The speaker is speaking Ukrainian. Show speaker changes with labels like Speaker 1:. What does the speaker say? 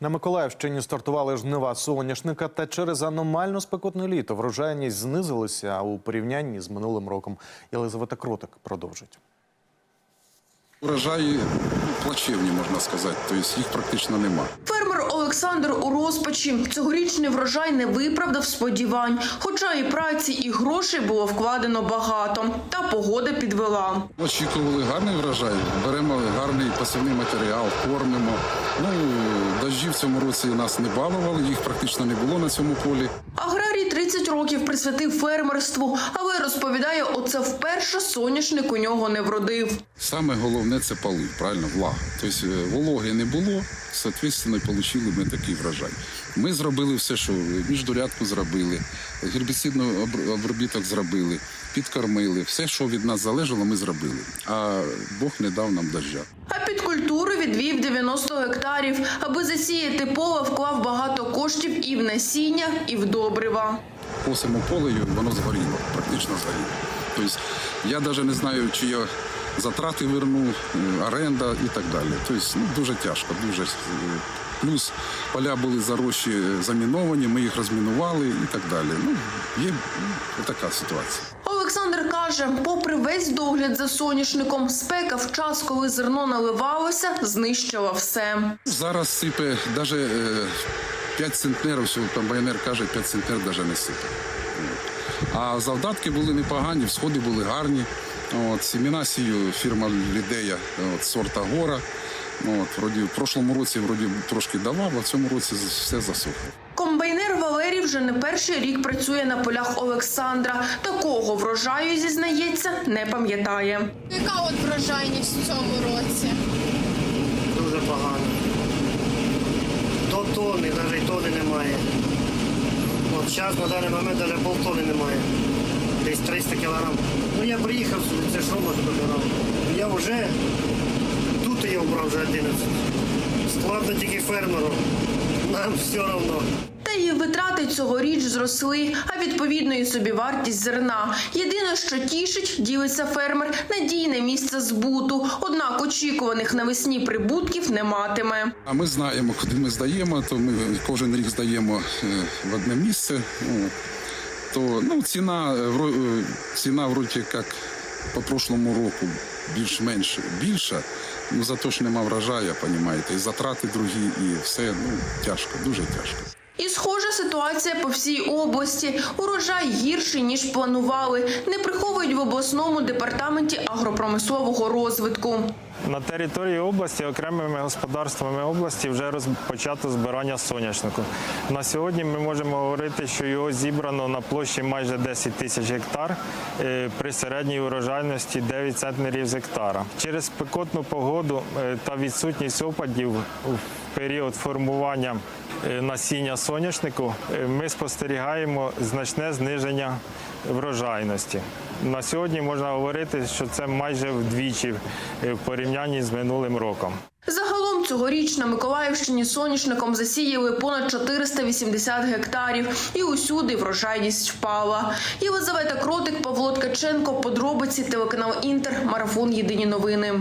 Speaker 1: На Миколаївщині стартували жнива соняшника, та через аномально спекотне літо врожайність знизилася у порівнянні з минулим роком. Єлизавета Кротик продовжить.
Speaker 2: Урожаї плачевні, можна сказати, тобто їх практично нема.
Speaker 3: Фермер Олександр у розпачі. Цьогорічний врожай не виправдав сподівань. Хоча і праці, і грошей було вкладено багато. Та погода підвела.
Speaker 2: Очікували гарний врожай, беремо гарний посівний матеріал, кормимо. Ну, цьому році нас не балували, їх практично не було на цьому полі.
Speaker 3: Аграрій 30 років присвятив фермерству, але розповідає, оце вперше соняшник у нього не вродив.
Speaker 2: Саме головне це полив, правильно, влага. Тобто е, вологи не було, соответственно, отримали ми такий врожай. Ми зробили все, що міждурядку зробили, гербіцидний обробіток зробили, підкормили. Все, що від нас залежало, ми зробили. А Бог не дав нам дождя.
Speaker 3: Відвів 90 гектарів. Аби засіяти поле, вклав багато коштів і в насіння, і в добрива.
Speaker 2: Косимо поле, воно згоріло, практично згоріло. Тобто я навіть не знаю, чи я затрати верну, оренда і так далі. Тобто ну, дуже тяжко, дуже. е, Плюс поля були зарощі е, заміновані, ми їх розмінували і так далі. Ну, є ну, така ситуація.
Speaker 3: Каже, попри весь догляд за соняшником, спека в час, коли зерно наливалося, знищила все.
Speaker 2: Зараз сипе навіть 5 центнерів, що комбайнер каже, 5 центнер навіть не сипе. А завдатки були непогані, всходи були гарні. От, сімена сію фірма Лідея от, сорта гора. От, вроді, в прошлому році вроді трошки давав, а в цьому році все засохло.
Speaker 3: Валерій вже не перший рік працює на полях Олександра. Такого врожаю зізнається, не пам'ятає.
Speaker 4: Яка от врожайність в цьому році?
Speaker 5: дуже погано. До тони, навіть тони немає. От зараз на даний момент навіть полтони немає. Десь 300 кілограм. Ну я приїхав сюди, це що можу добирав. Я вже тут я обрав вже 11. Складно тільки фермеру. Нам все одно.
Speaker 3: Та її витрати цьогоріч зросли, а відповідно і собівартість зерна. Єдине, що тішить, ділиться фермер, надійне місце збуту. Однак очікуваних навесні прибутків не матиме.
Speaker 2: А ми знаємо, куди ми здаємо, то ми кожен рік здаємо е, в одне місце. То ну, ціна, е, е, ціна вроді як по прошлому року більш-менш більша, ну зато ж нема врожаю, розумієте, і затрати другі, і все ну, тяжко, дуже тяжко.
Speaker 3: І схожа ситуація по всій області. Урожай гірший ніж планували. Не приховують в обласному департаменті агропромислового розвитку.
Speaker 6: На території області окремими господарствами області вже розпочато збирання соняшнику. На сьогодні ми можемо говорити, що його зібрано на площі майже 10 тисяч гектар е, при середній урожайності 9 центнерів з гектара. Через спекотну погоду е, та відсутність опадів в період формування насіння соняшнику е, ми спостерігаємо значне зниження врожайності. На сьогодні можна говорити, що це майже вдвічі е, в порівнянні з минулим роком.
Speaker 3: Загалом цьогоріч на Миколаївщині соняшником засіяли понад 480 гектарів, і усюди врожайність впала. Єлизавета Кротик, Павло Ткаченко, подробиці телеканал Інтер, марафон Єдині новини.